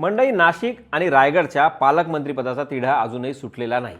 मंडई नाशिक आणि रायगडच्या पालकमंत्रीपदाचा तिढा अजूनही सुटलेला नाही.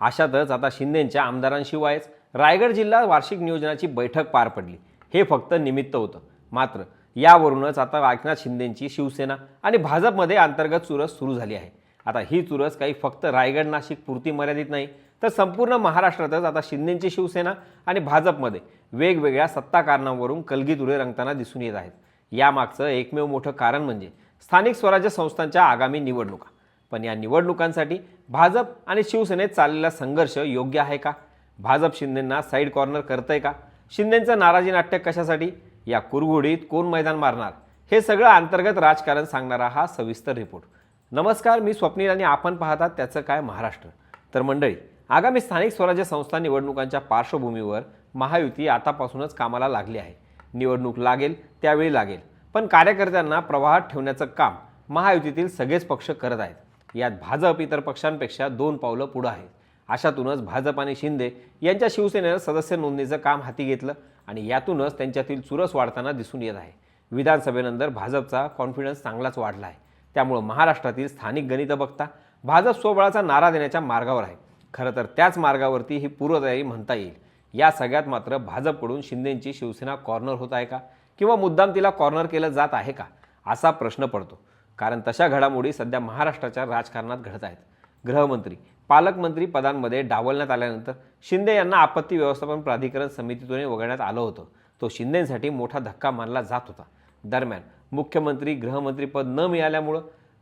अशातच आता शिंदेंच्या आमदारांशिवायच रायगड जिल्हा वार्षिक नियोजनाची बैठक पार पडली. हे फक्त निमित्त होतं. मात्र यावरूनच आता एकनाथ शिंदेंची शिवसेना आणि भाजपमध्ये अंतर्गत चुरस सुरू झाली आहे. आता ही चुरस काही फक्त रायगड नाशिक पुरती मर्यादित नाही तर संपूर्ण महाराष्ट्रातच आता शिंदेंची शिवसेना आणि भाजपमध्ये वेगवेगळ्या सत्ता कारणांवरून कलगीतुरे रंगताना दिसून येत आहेत. यामागचं एकमेव मोठं कारण म्हणजे स्थानिक स्वराज्य संस्थांच्या आगामी निवडणुका. पण या निवडणुकांसाठी भाजप आणि शिवसेनेत चाललेला संघर्ष योग्य आहे का? भाजप शिंदेंना साईड कॉर्नर करतंय का? शिंदेंचं नाराजी नाट्य कशासाठी? या कुरघोडीत कोण मैदान मारणार? हे सगळं अंतर्गत राजकारण सांगणारा हा सविस्तर रिपोर्ट. नमस्कार मी स्वप्नील आणि आपण पाहतात त्याचं काय महाराष्ट्र. तर मंडळी आगामी स्थानिक स्वराज्य संस्था निवडणुकांच्या पार्श्वभूमीवर महायुती आतापासूनच कामाला लागली आहे. निवडणूक लागेल त्यावेळी लागेल. पण कार्यकर्त्यांना प्रवाहात ठेवण्याचं काम महायुतीतील सगळेच पक्ष करत आहेत. यात भाजप इतर पक्षांपेक्षा दोन पावलं पुढं आहे अशातूनच भाजप आणि शिंदे यांच्या शिवसेनेनं सदस्य नोंदणीचं काम हाती घेतलं आणि यातूनच त्यांच्यातील चुरस वाढताना दिसून येत आहे. विधानसभेनंतर भाजपचा कॉन्फिडन्स चांगलाच वाढला आहे. त्यामुळं महाराष्ट्रातील स्थानिक गणितं बघता भाजप स्वबळाचा नारा देण्याच्या मार्गावर आहे. खरं तर त्याच मार्गावरती ही पूर्वतयारी म्हणता येईल. या सगळ्यात मात्र भाजपकडून शिंदेंची शिवसेना कॉर्नर होत आहे का? किंवा मुद्दाम तिला कॉर्नर केलं जात आहे का? असा प्रश्न पडतो. कारण तशा घडामोडी सध्या महाराष्ट्राच्या राजकारणात घडत आहेत. गृहमंत्री पालकमंत्री पदांमध्ये डावलण्यात आल्यानंतर शिंदे यांना आपत्ती व्यवस्थापन प्राधिकरण समितीतून वगळण्यात आलं होतं. तो शिंदेसाठी मोठा धक्का मानला जात होता. दरम्यान मुख्यमंत्री गृहमंत्रीपद न मिळाल्यामुळं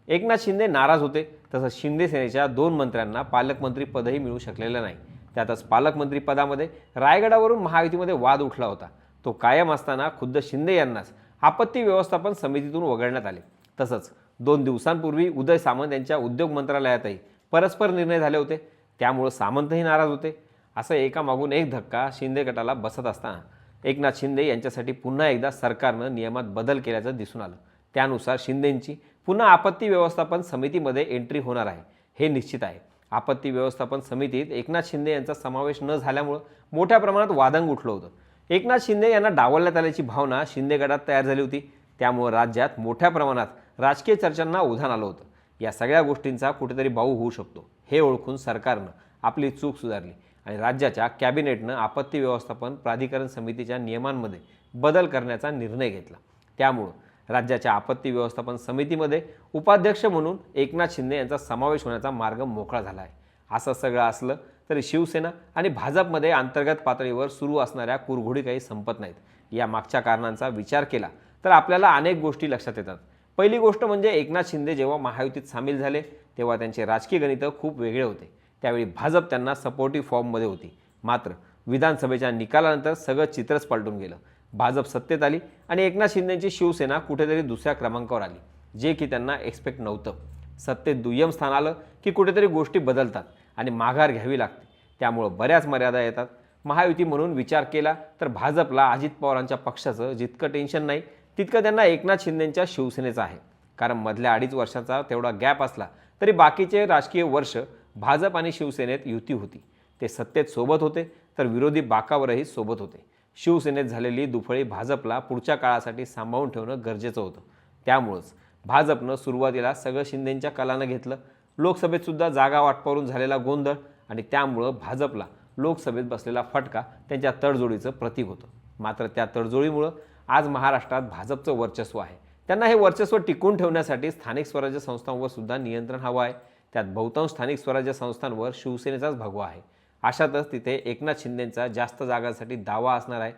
एकनाथ शिंदे नाराज होते. तसंच शिंदे सेनेच्या दोन मंत्र्यांना पालकमंत्री पदही मिळू शकलेलं नाही. त्यातच पालकमंत्री पदामध्ये रायगडावरून महायुतीमध्ये वाद उठला होता. तो कायम असताना खुद्द शिंदे यांनाच आपत्ती व्यवस्थापन समितीतून वगळण्यात आले. तसंच दोन दिवसांपूर्वी उदय सामंत यांच्या उद्योग मंत्रालयातही परस्पर निर्णय झाले होते. त्यामुळं सामंतही नाराज होते. असं एकामागून एक धक्का शिंदे गटाला बसत असताना एकनाथ शिंदे यांच्यासाठी पुन्हा एकदा सरकारनं नियमात बदल केल्याचं दिसून आलं. त्यानुसार शिंदेंची पुन्हा आपत्ती व्यवस्थापन समितीमध्ये एंट्री होणार आहे. हे निश्चित आहे. आपत्ती व्यवस्थापन समितीत एकनाथ शिंदे यांचा समावेश न झाल्यामुळं मोठ्या प्रमाणात वादंग उठलं होतं. एकनाथ शिंदे यांना डावलण्यात आल्याची भावना शिंदे गटात तयार झाली होती. त्यामुळं राज्यात मोठ्या प्रमाणात राजकीय चर्चांना उधाण आलं होतं. या सगळ्या गोष्टींचा कुठेतरी बाऊ होऊ शकतो. हे ओळखून सरकारनं आपली चूक सुधारली आणि राज्याच्या कॅबिनेटनं आपत्ती व्यवस्थापन प्राधिकरण समितीच्या नियमांमध्ये बदल करण्याचा निर्णय घेतला. त्यामुळं राज्याच्या आपत्ती व्यवस्थापन समितीमध्ये उपाध्यक्ष म्हणून एकनाथ शिंदे यांचा समावेश होण्याचा मार्ग मोकळा झाला आहे. असं सगळं असलं तरी शिवसेना आणि भाजपमध्ये अंतर्गत पातळीवर सुरू असणाऱ्या कुरघोडी काही संपत नाहीत. या मागच्या कारणांचा विचार केला तर आपल्याला अनेक गोष्टी लक्षात येतात. पहिली गोष्ट म्हणजे एकनाथ शिंदे जेव्हा महायुतीत सामील झाले तेव्हा त्यांचे राजकीय गणितं खूप वेगळे होते. त्यावेळी भाजप त्यांना सपोर्टिव्ह फॉर्ममध्ये होती. मात्र विधानसभेच्या निकालानंतर सगळं चित्रच पालटून गेलं. भाजप सत्तेत आली आणि एकनाथ शिंदेची शिवसेना कुठेतरी दुसऱ्या क्रमांकावर आली जे की त्यांना एक्सपेक्ट नव्हतं. सत्तेत दुय्यम स्थान आलं की कुठेतरी गोष्टी बदलतात. आणि माघार घ्यावी लागते. त्यामुळं बऱ्याच मर्यादा येतात. महायुती म्हणून विचार केला तर भाजपला अजित पवारांच्या पक्षाचं जितकं टेन्शन नाही तितकं त्यांना एकनाथ शिंदेंच्या शिवसेनेचं आहे. कारण मधल्या अडीच वर्षाचा तेवढा गॅप असला तरी बाकीचे राजकीय वर्ष भाजप आणि शिवसेनेत युती होती. ते सत्तेत सोबत होते तर विरोधी बाकावरही सोबत होते. शिवसेनेत झालेली दुफळी भाजपला पुढच्या काळासाठी सांभाळून ठेवणं गरजेचं होतं. त्यामुळंच भाजपनं सुरुवातीला सगळं शिंदेंच्या कलानं घेतलं. लोकसभेतसुद्धा जागा वाटपावरून झालेला गोंधळ आणि त्यामुळं भाजपला लोकसभेत बसलेला फटका त्यांच्या तडजोडीचं प्रतीक होतं. मात्र त्या तडजोडीमुळं आज महाराष्ट्रात भाजपचं वर्चस्व आहे. त्यांना हे वर्चस्व टिकून ठेवण्यासाठी स्थानिक स्वराज्य संस्थांवर सुद्धा नियंत्रण हवं आहे. त्यात बहुतांश स्थानिक स्वराज्य संस्थांवर शिवसेनेचाच भगवा आहे. अशातच तिथे एकनाथ शिंदेंचा जास्त जागांसाठी दावा असणार आहे.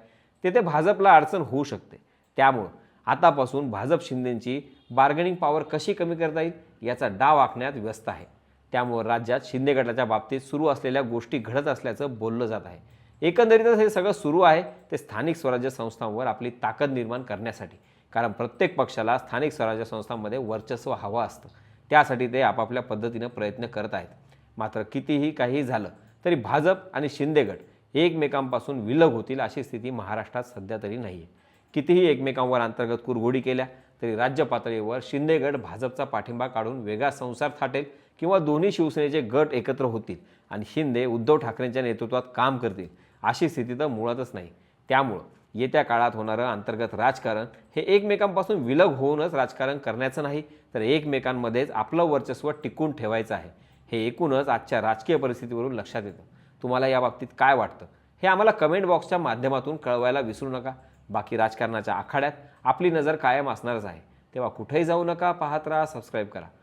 तिथे भाजपला अडचण होऊ शकते. त्यामुळं आतापासून भाजप शिंदेंची बार्गेनिंग पॉवर कशी कमी करता येईल याचा डाव आखण्यात व्यस्त आहे. त्यामुळं राज्यात शिंदे गटाच्या बाबतीत सुरू असलेल्या गोष्टी घडत असल्याचं बोललं जात आहे. एकंदरीतच हे सगळं सुरू आहे ते स्थानिक स्वराज्य संस्थांवर आपली ताकद निर्माण करण्यासाठी. कारण प्रत्येक पक्षाला स्थानिक स्वराज्य संस्थांमध्ये वर्चस्व हवं असतं. त्यासाठी ते आपापल्या पद्धतीनं प्रयत्न करत आहेत. मात्र कितीही काही झालं तरी भाजप आणि शिंदे गट एकमेकांपासून विलग होतील अशी स्थिती महाराष्ट्रात सध्या तरी नाही आहे कितीही एकमेकांवर अंतर्गत कुरघोडी केल्या तरी राज्य पातळीवर शिंदे गट भाजपचा पाठिंबा काढून वेगळा संसार थाटेल किंवा दोन्ही शिवसेनेचे गट एकत्र होतील आणि शिंदे उद्धव ठाकरेंच्या नेतृत्वात काम करतील अशी स्थिती तर मुळातच नाही. त्यामुळं येत्या काळात होणारं अंतर्गत राजकारण हे एकमेकांपासून विलग होऊनच राजकारण करण्याचं नाही तर एकमेकांमध्येच आपलं वर्चस्व टिकून ठेवायचं आहे. हे एकूणच आजच्या राजकीय परिस्थितीवरून लक्षात येतं. तुम्हाला या बाबतीत काय वाटतं? हे आम्हाला कमेंट बॉक्सच्या माध्यमातून कळवायला विसरू नका. बाकी राजकारणाच्या आखाड्यात आपली नजर कायम असणारच आहे. तेव्हा कुठेही जाऊ नका पाहत राहा सबस्क्राईब करा.